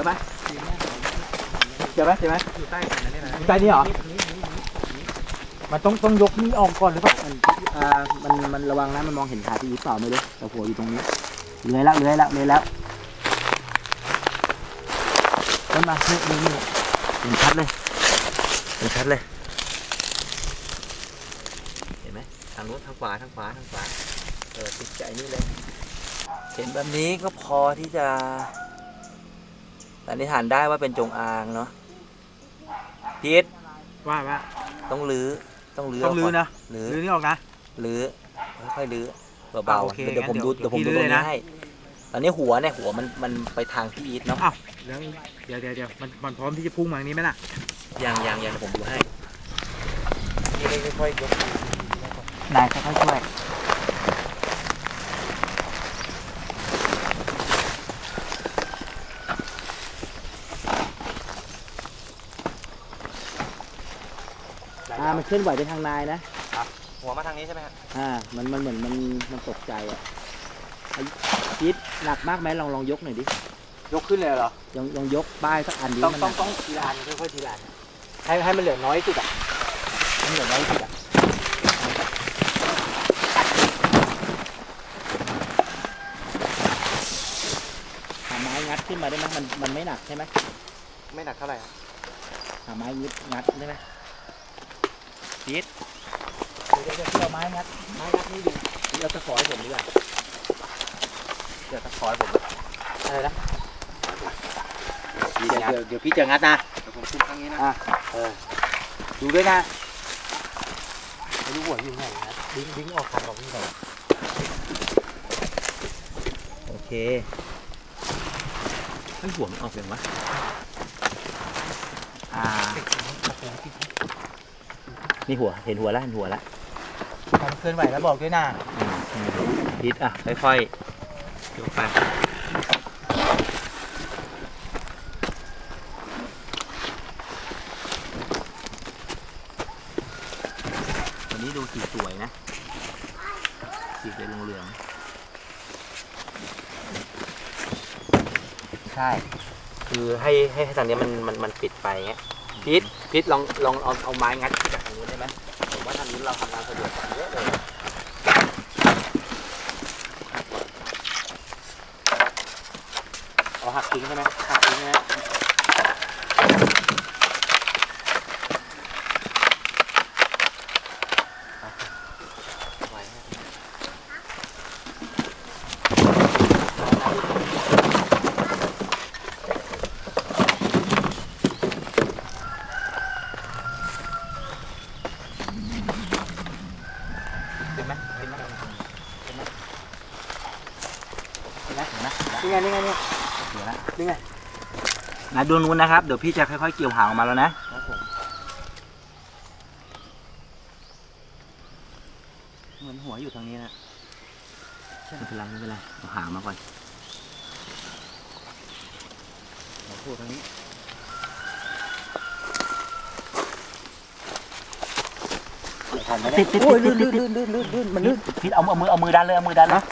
อไหมเจอไหมเจอไหมอยู่ใต้กันนะเนี่ยนะใต้นี่เหรอนี่นี่นี่นี่มันต้องต้องยกนี่ออกก่อนหรือเปล่ามันอ่ามันมันระวังนะมันมองเห็นขาที่อีทเปล่าไม่รู้แต่หัวอยู่ตรงนี้เลื้อยแล้วเลื้อยแล้วเลื้อยแล้วต้นมานี่นี่นี่เห็นชัดเลยเห็นชัดเลย เห็นไหมทางนู้นทางขวาทางขวาทางขวาเออติดใจนี่เลย เห็นแบบนี้ก็พอที่จะ สันนิษฐานได้ว่าเป็นจงอางเนาะพีทว่าว่าต้องลื้อต้องลื้อต้องลื้อนะลื้อลื้อนี่ออกนะลื้อค่อยๆลื้ออะเบาโอเคๆเดี๋ยวผมงั้นดูเดี๋เดี๋ยยววผมดูพี่ลื้ตรองเลยนี้นะให้ตอนนี้หัวเนี่ยหัวมันมันไปทางพี่อีทเนาะอ้าวแล้วเดี๋ยวเดี๋ยวเดี๋ยวมันมันพร้อมที่จะพุ่งมาทางนี้ไหมล่ะยังยังยังเดี๋ยวผมดูให้พี่ได้ค่อยๆยกนายค่อยๆช่วย อ่ามันเคลื่อนไหวไปทางนายนะ หัวมาทางนี้ใช่ไหมครับอ่า มันมันเหมือนมันมันตกใจอะไอ้จิ๊ดหนักมากไหมลองลองยกหน่อยดิ ยกขึ้นเลยเหรอ ลองลองยกป้ายสักอันดิต้องมันต้องหนักต้องทีละอันค่อยๆทีละอันให้ให้มันเหลือน้อยที่สุดอะให้มันเหลือน้อยที่สุดอะหาไม้งัดขึ้นมาได้ไหมมันมันไม่หนักใช่ไหมไม่หนักเท่าไหร่หาไม้ยึดงัดได้ไหมจิ๊ด เดี๋ยวเดี๋ยวเอาไม้งัดไม้งัดนี่ดูแล้วตะขอให้ผมดีกว่าเดี๋ยวตะขอให้ผมอะไรนะเดี๋ยวเดี๋ยวเดี๋ยวพี่จะงัดนะเดี๋ยวผมคุมข้างนี้นะอะเออดูด้วยนะไม่รู้หัวอยู่ไหนนะดิ้งดิ้งออกทางของพี่หน่อยโอเคไอ้หัวมันออกยังวะอ่านี่หัวเห็นหัวแล้วเห็นหัวแล้ว เคลื่อนไหวแล้วบอกด้วยนะพิษอะ ค่อยๆยกไปวันนี้ดูสีสวยนะ สีสวยเหลืองๆใช่ คือให้ให้ให้ทางเนี้ยมันมันมันปิดไปเงี้ยพิษพิษลองลองเอาเอาไม้งัดขึ้นจากทางนู้นได้ไหมผมว่าทางนู้นเราทำงานสะดวกกว่าเยอะเลย เอาหักทิ้งใช่ไหมหักทิ้งใช่ไหม เป็นไหมเป็นไหม เห็นไหมเห็นไหมนี่ไงนี่ไงนี่ เดี๋ยวนะนี่ไงนะดูนู้นนะครับ เดี๋ยวพี่จะค่อยๆเกี่ยวหางออกมาแล้วนะครับผมเหมือนหัวอยู่ทางนี้นะไม่เป็นไรไม่เป็นไรเอาหางมาก่อนหัวโผล่ทางนี้ทันไหมติดติดโอ้ยติลื่ดนติลื่ดนลื่นลื่นลื่นลื่นมันลื่นพี่เอาเอามือเอามือดันเลยเอามือดันเลย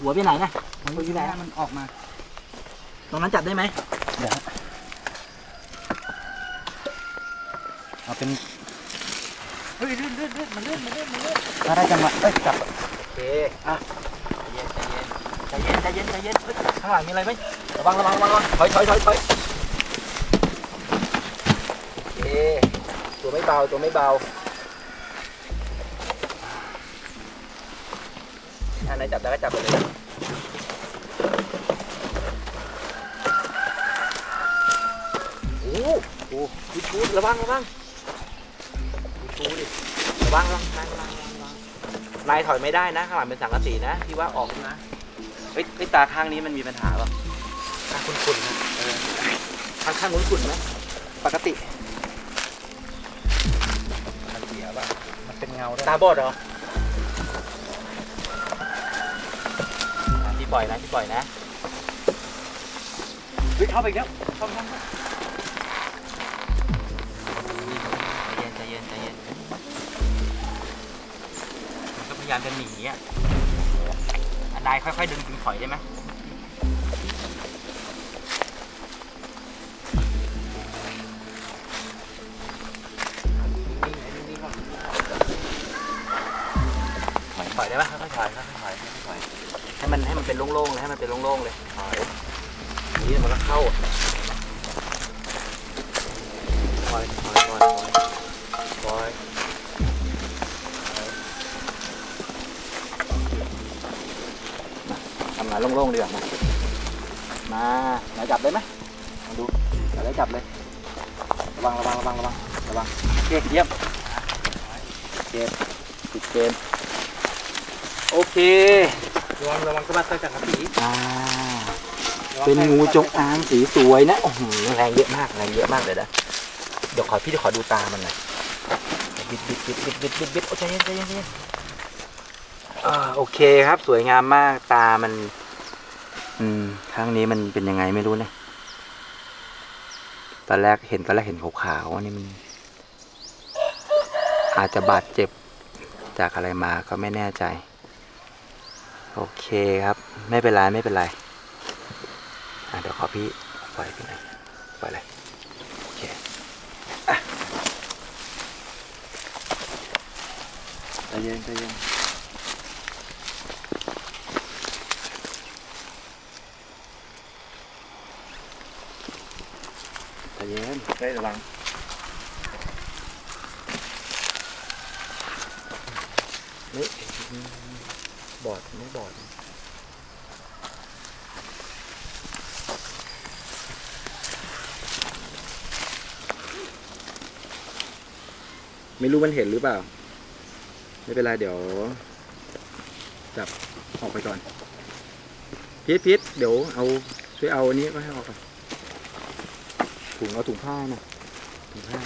หัวไปไหนนะ มันอยู่ไหนมันออกมา ตรงนั้นจับได้ไหมเอาเป็นเฮ้ยลื่นลื่นลื่นมันลื่นมันลื่นมันลื่นถ้าได้จังหวะเอ้ยจับโอเคอะใจเย็นใจเย็นใจเย็นใจเย็นใจเย็นเฮ้ยข้างหลังมีอะไรไหมระวังระวังระวังถอยถอยถอยถอยโอเคตัวไม่เบาตัวไม่เบาถ้าไหนจับได้ก็จับไปเลย โอ้โหชูชูระวังระวังชูชูดิระวังระวังระวังระวังระวังนายถอยไม่ได้นะข้างหลังเป็นสังกะสีนะที่ว่าออกนะเฮ้ยเฮ้ยตาข้างนี้มันมีปัญหาป่ะตาขุ่นๆนะเออข้างข้างนู้นขุ่นไหมปกติมันเสียป่ะมันเป็นเงาด้วยตาบอดเหรออะพี่ปล่อยนะพี่ปล่อยนะเฮ้ยเข้าไปอีกแล้วเข้าไปเข้า ยายามจะหนีอะอันใดค่อยๆดึงดึงถอยได้ไหมถอยได้ไหมค่อยๆถอยค่อยๆถอยให้มันให้มันเป็นโล่งๆเลยให้มันเป็นโล่งๆเลยถอยนี่มันก็เข้า ทำงานโล่งๆดีกว่ามามาไหนจับได้ไหมมาดูจับได้จับเลย ระวังระวังระวังระวังระวังโอเคเยี่ยมเกมปิดเกมโอเค ระวังระวังสะบัดจากกระสีอ่าเป็นงูจงอางสีสวยนะ โอ้โหแรงเยอะมากแรงเยอะมากเลยนะเดี๋ยวขอพี่จะขอดูตามันหน่อยบิดบิดบิดบิดบิดบิดบิดโอ้ใจเย็นใจเย็นใจเย็นอ่าโอเคครับสวยงามมากตามัน อืมข้างนี้มันเป็นยังไงไม่รู้เนี่ยตอนแรกเห็นตอนแรกเห็นขาวๆอันนี่มัน อาจจะบาดเจ็บจากอะไรมาก็ไม่แน่ใจ โอเคครับ ไม่เป็นไรไม่เป็นไรอะเดี๋ยวขอพี่ปล่อยพี่หน่อยปล่อยเลยโอเคอะใจเย็นใจเย็น เย็นได้ระวังไม่บอดไม่บอดไม่รู้มันเห็นหรือเปล่า ไม่เป็นไรเดี๋ยว จับออกไปก่อนพีทพีทเดี๋ยวเอาช่วยเอาอันนี้ก็ให้ออกก่อน ถุงเอาถุงผ้านะถุงผ้า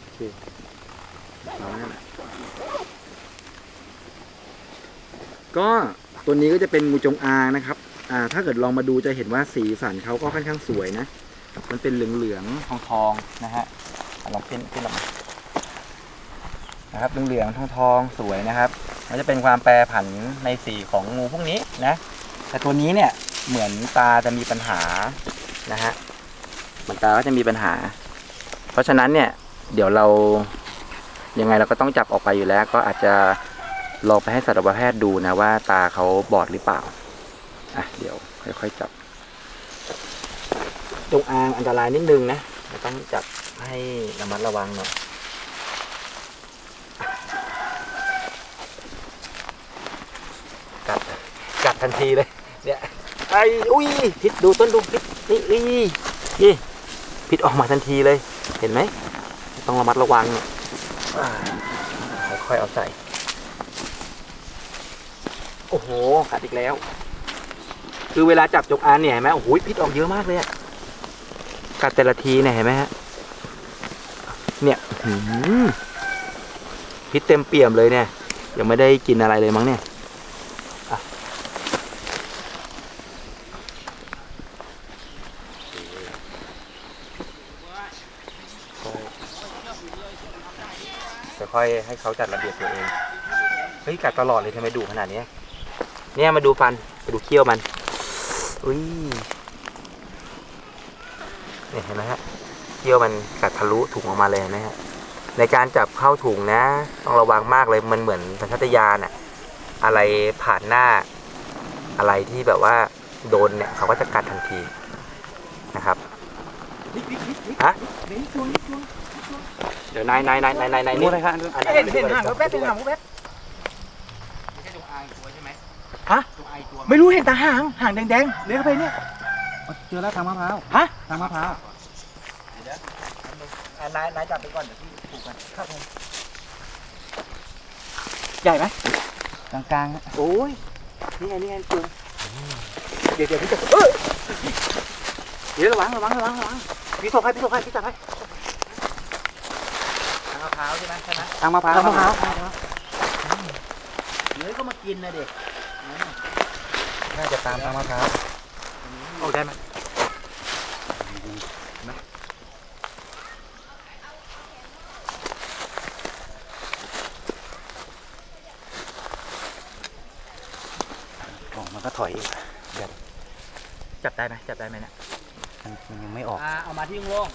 โอเคเอานั่นแหละก็ตัวนี้ก็จะเป็นงูจงอางนะครับ อ่า ถ้าเกิดลองมาดูจะเห็นว่าสีสันเขาก็ค่อนข้างสวยนะ มันเป็นเหลืองๆทองๆนะฮะลองเพ้นเพ้นออกมานะครับเหลืองๆทองๆสวยนะครับ มันจะเป็นความแปรผันในสีของงูพวกนี้นะ แต่ตัวนี้เนี่ยเหมือนตาจะมีปัญหานะฮะมันตาก็จะมีปัญหา เพราะฉะนั้นเนี่ยเดี๋ยวเรายังไงเราก็ต้องจับออกไปอยู่แล้ว ก็อาจจะลองไปให้สัตวแพทย์ดูนะว่าตาเขาบอดหรือเปล่าอะเดี๋ยวค่อยๆจับจงอางอันตรายนิดนึงนะต้องจับให้ระมัดระวังหน่อย กัด กัด ทันทีเลย เนี่ยไอ้อุ้ยพิษดูต้นดูพิษนี่อุ้ยนี่พิษออกมาทันทีเลย เห็นไหมต้องระมัดระวังเนี่ยค่อยๆเอาใส่ โอ้โหกัดอีกแล้ว คือเวลาจับจงอางเนี่ยเห็นไหมโอ้โหพิษออกเยอะมากเลยอะกัดแต่ละทีเนี่ยเห็นไหมฮะเนี่ยพิษเต็มเปี่ยมเลยเนี่ยยังไม่ได้กินอะไรเลยมั้งเนี่ย จะค่อยให้เขาจัดระเบียบตัวเองเฮ้ยกัดตลอดเลยทำไมดุขนาดเนี้ยเนี่ยมาดูฟันมาดูเขี้ยวมันอุ้ยเนี่ยเห็นไหมฮะเขี้ยวมันกัดทะลุถุงออกมาเลยนไหมฮะในการจับเข้าถุงนะ ต้องระวังมากเลยมันเหมือนสัญชาตญาณอะอะไรผ่านหน้า อะไรที่แบบว่าโดนเนี่ยเขาก็จะกัดทันทีนะครับฮะ เดี๋ยวนายนายนายนายนายนายงูอะไรครับอันนั้นเห็นเห็นห่างเขาแป๊บเห็นห่างเขาแป๊บไม่ใช่จงอางตัวใช่ไหมฮะจงอางตัวไม่รู้เห็นแต่ห่างห่างแดงๆเลี้ยเข้าไปเนี่ยเจอแล้วทางมะพร้าวฮะทางมะพร้าวอะนายนายจับไปก่อนเดี๋ยวพี่ผูกกันครับผมใหญ่ไหมกลางๆฮะโอ้ยนี่ไงนี่ไงจุงเดี๋ยวเดี๋ยวพี่จะเอ้ยเดี๋ยวระวังระวังระวังระวังพี่ส่งให้พี่ส่งให้พี่จับให้ทางมะพ ร้าวใช่ไหมใช่ไหมทางมะพร้าวทางมะพร้าวเนื้อก็มากินนะเด็กน่าจะตามทางมะพร้าวโอ้ได้ไหมอ๋อมันก็ถอยอีกจับได้ไหมจับได้ไหมเนี่ยมันมันยังไม่ออก อ่าเอามาที่โล่ง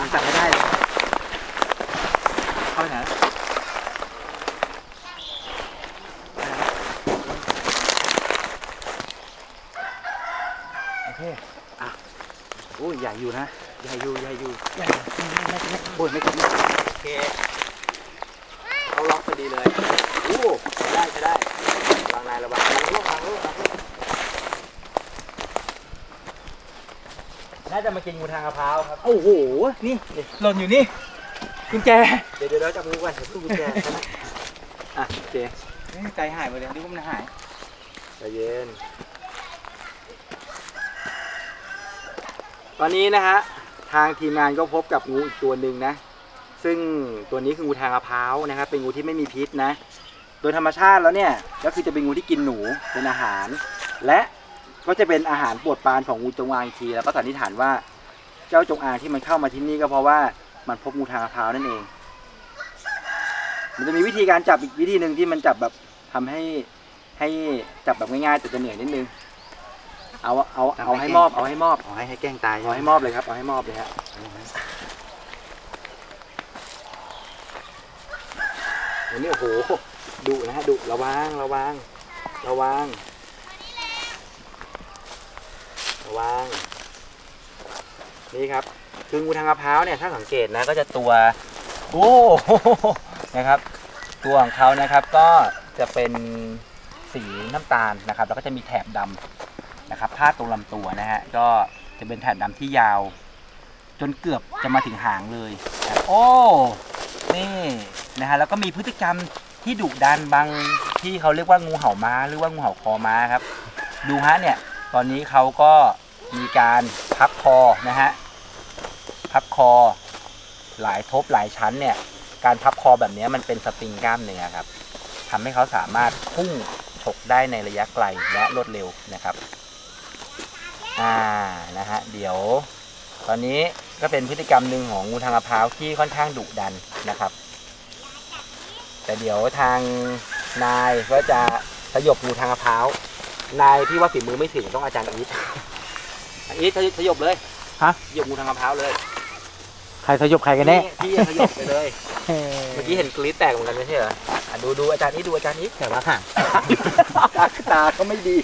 มันจับไม่ได้เลย ข้าไปโอเคอะโอ้ยใหญ่อยู่นะ ใหญ่อยู่ ใหญ่อยู่ ใหญ่ไม่ไม่โอ้ยไม่กินโอเคเขาล็อกพอดีเลยโอ้ได้จะได้วางนายระวางลูกวางลูกวางลูกน่าจะมากินงูทางกะเพราครับ โอ้โห นี่หล่นอยู่นี่ กุญแจเดี๋ยวเดี๋ยวเราจับงูก่อนเดี๋ยวพูดกุญแจนะอะโอเคใจหายหมดเลยนึกว่ามันหายใจเย็น ตอนนี้นะฮะทางทีมงานก็พบกับงูอีกตัวหนึ่งนะ ซึ่งตัวนี้คืองูทางมะพร้าวนะครับเป็นงูที่ไม่มีพิษนะ โดยธรรมชาติแล้วเนี่ยก็คือจะเป็นงูที่กินหนูเป็นอาหาร และก็จะเป็นอาหารโปรดปรานของงูจงอางอีกทีแล้วก็สันนิษฐานว่า เจ้าจงอางที่มันเข้ามาที่นี่ก็เพราะว่า มันพบงูทางมะพร้าวนั่นเอง มันจะมีวิธีการจับอีกวิธีหนึ่งที่มันจับแบบทำให้ให้จับแบบง่ายๆแต่จะเหนื่อยนิดนึง เอาเอาเอาให้มอบเอาให้มอบเอาให้ให้แกล้งตายเอาให้มอบเลยครับเอาให้มอบเลยฮะอันนี้โอ้โหดุนะฮะดุระวังระวังระวังระวังนี่ครับ คืองูทางมะพร้าวเนี่ยถ้าสังเกตนะก็จะตัวโอ้นะครับ ตัวของเขานะครับก็จะเป็นสีน้ำตาลนะครับ แล้วก็จะมีแถบดำนะครับพาดตรงลำตัวนะฮะก็จะเป็นแถบดำที่ยาว จนเกือบจะมาถึงหางเลยนะโอ้นี่นะฮะแล้วก็มีพฤติกรรมที่ดุดันบางที่เขาเรียกว่างูเห่าม้า หรือว่างูเห่าคอม้าครับ ดูฮะเนี่ยตอนนี้เขาก็มีการพับคอนะฮะ พับคอ หลายทบหลายชั้นเนี่ย การพับคอแบบนี้มันเป็นสปริงกล้ามเนื้อครับทำให้เขาสามารถพุ่งฉกได้ในระยะไกลและรวดเร็วนะครับอ่านะฮะเดี๋ยว ตอนนี้ก็เป็นพฤติกรรมหนึ่งของงูทางมะพร้าวที่ค่อนข้างดุดันนะครับ แต่เดี๋ยวทางนายก็จะสยบงูทางมะพร้าวนายที่ว่าฝีมือไม่ถึงต้องอาจารย์อีทอาจารย์อีทสยบสยบเลยฮะสยบงูทางมะพร้าวเลย ใครสยบใครกันแน่พี่สยบไปเลย เมื่อกี้เห็นกรี๊ดแตกเหมือนกันไม่ใช่เหรออะดูดูอาจารย์นี้ดูอาจารย์นี้แต่ว่าห่างตาตาก็ไม่ดี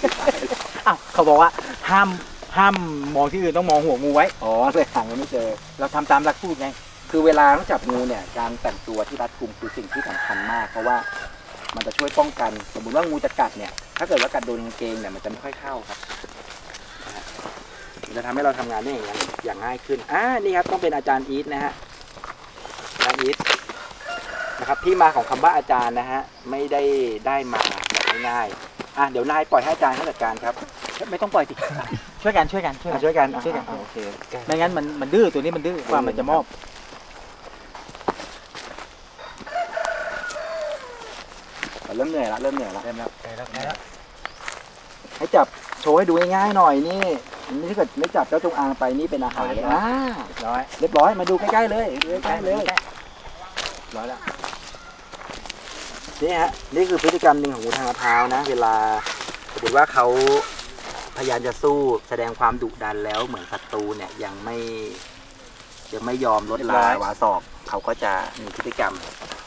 อ้าวเขาบอกว่าห้ามห้ามมองที่อื่นต้องมองหัวงูไว้ อ๋อเลยหางมันไม่เจอ เราทำตามหลักสูตรไง คือเวลาต้องจับงูเนี่ย การแต่งตัวที่รัดกุมคือสิ่งที่สำคัญมากเพราะว่ามันจะช่วยป้องกัน สมมติว่างูจะกัดเนี่ย ถ้าเกิดว่ากัดโดนกางเกงเนี่ยมันจะไม่ค่อยเข้าครับนะฮะ มันจะทำให้เราทำงานได้อย่างอย่างง่ายขึ้นอ่านี่ครับต้องเป็นอาจารย์อีทนะฮะอาจารย์อีทนะครับที่มาของคำว่าอาจารย์นะฮะไม่ได้ได้มาแบบง่ายๆอะเดี๋ยวนายปล่อยให้อาจารย์เขาจัดการครับ ไม่ต้องปล่อยติช่วยกันช่วยกันช่วยอะกันช่วยกันอะช่วยกันอะโอเคไม่งั้นมันมันดื้อตัวนี้มันดื้อกว่ามันจะมอบเริ่มเหนื่อยละเริ่มเหนื่อยละเริ่มแล้วได้แล้วได้แล้วให้จับโชว์ให้ดูง่ายๆหน่อยนี่ นี่ถ้าเกิดไม่จับเจ้าจงอางไปนี่เป็นอาหารเลยนะร้อยเรียบร้อยมาดูใกล้ๆเลยดูใกล้ๆเลยร้อยแล้วนี่ฮะนี่คือพฤติกรรมหนึ่งของงูทางมะพร้าวนะ เวลาสมมติว่าเขาพยายามจะสู้แสดงความดุดันแล้วเหมือนศัตรูเนี่ยยังไม่ยังไม่ยอมลดลาวาสอกเขาก็จะมีพฤติกรรม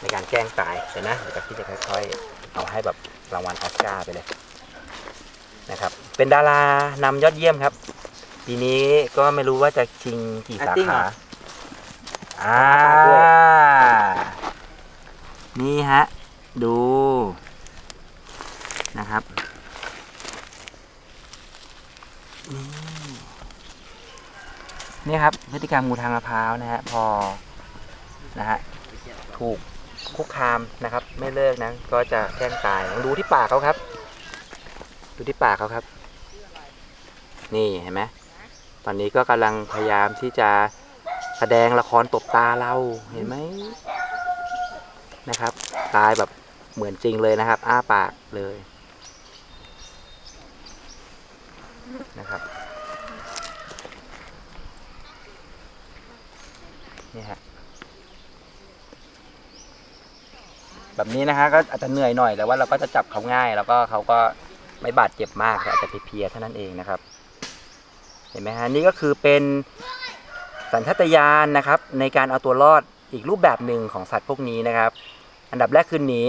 ในการแกล้งตายเห็นนะเดี๋ยวพี่จะค่อยๆเอาให้แบบรางวัลออสการ์ไปเลยนะครับ เป็นดารานำยอดเยี่ยมครับ ปีนี้ก็ไม่รู้ว่าจะชิงกี่สา Acting เหรขา อ อ่า นี่ฮะ ดู นะครับ นี่ นี่ครับ พฤติกรรมงูทางมะพร้าวนะฮะ พอ นะฮะ ถูกคุกคามนะครับ ไม่เลิกนะ ก็จะแกล้งตายลองดูที่ปากเขาครับ ดูที่ปากเขาครับ นี่เห็นไหมตอนนี้ก็กำลังพยายามที่จะแสดงละครตบตาเราเห็นไหมนะครับ ตายแบบเหมือนจริงเลยนะครับ อ้าปากเลยนะครับนี่ฮะแบบนี้นะฮะก็อาจจะเหนื่อยหน่อยแต่ว่าเราก็จะจับเขาง่าย แล้วก็เขาก็ไม่บาดเจ็บมากอาจจะเพลียๆเท่านั้นเองนะครับ ห็นไหมฮะนี่ก็คือเป็นสัญชาตญาณนะครับ ในการเอาตัวรอดอีกรูปแบบหนึ่งของสัตว์พวกนี้นะครับ อันดับแรกคือหนี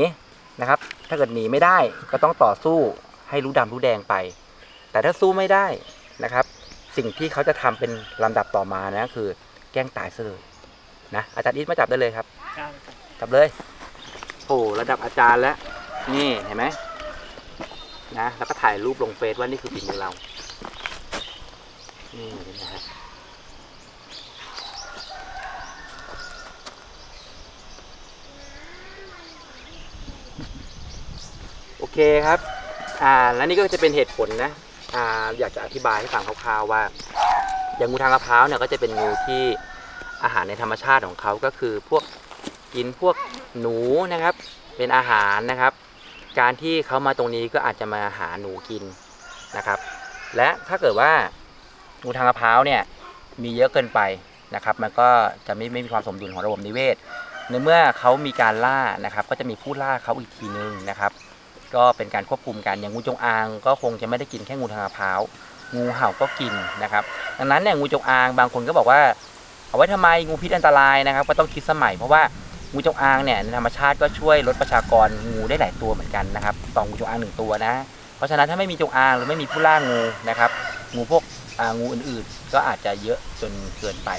นะครับ ถ้าเกิดหนีไม่ได้ก็ต้องต่อสู้ให้รู้ดำรู้แดงไป แต่ถ้าสู้ไม่ได้นะครับ สิ่งที่เขาจะทำเป็นลำดับต่อมานะคือ แกล้งตายซะเลยนะอาจารย์อิทมาจับได้เลยครับจับเลยโอ้ระดับอาจารย์แล้วนี่เห็นไหมนะแล้วก็ถ่ายรูปลงเฟซว่านี่คือฝีมือเรา นี่นะฮะโอเคครับ อ่า แล้วนี่ก็จะเป็นเหตุผลนะ อ่า อยากจะอธิบายให้ฟังคร่าวๆว่า อย่างงูทางมะพร้าวเนี่ยก็จะเป็นงูที่อาหารในธรรมชาติของเขาก็คือพวกกินพวกหนูนะครับ เป็นอาหารนะครับ การที่เขามาตรงนี้ก็อาจจะมาหาหนูกินนะครับ และถ้าเกิดว่า งูทางมะพร้าวเนี่ยมีเยอะเกินไปนะครับ มันก็จะไม่ไม่มีความสมดุลของระบบนิเวศ ในเมื่อเขามีการล่านะครับ ก็จะมีผู้ล่าเขาอีกทีนึงนะครับ ก็เป็นการควบคุมกันอย่างงูจงอาง ก็คงจะไม่ได้กินแค่งูทางมะพร้าวงูเห่าก็กินนะครับ ดังนั้นเนี่ยงูจงอางบางคนก็บอกว่า เอาไว้ทำไมงูพิษอันตรายนะครับ ก็ต้องคิดสมัย เพราะว่างูจงอางเนี่ยในธรรมชาติก็ช่วยลดประชากรงูได้หลายตัวเหมือนกันนะครับต่องูจงอางหนึ่งตัวนะ เพราะฉะนั้นถ้าไม่มีจงอางหรือไม่มีผู้ล่างูนะครับงูพวก งูอื่นๆ ก็อาจจะเยอะจนเกินไป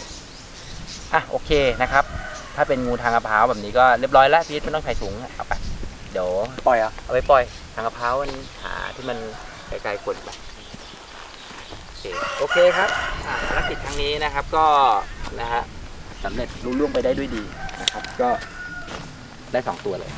อะโอเคนะครับ ถ้าเป็นงูทางมะพร้าวแบบนี้ก็เรียบร้อยแล้วพีทไม่ต้องใส่ถุงเอาไปเดี๋ยวปล่อยอะเอาไปปล่อยทางมะพร้าวมันหาที่มันไกลๆคนไปโอเคโอเคครับอ่าภารกิจครั้งนี้นะครับก็นะฮะสำเร็จรุ่ล่วงไปได้ด้วยดีนะครับ ก็ได้สองตัวเลย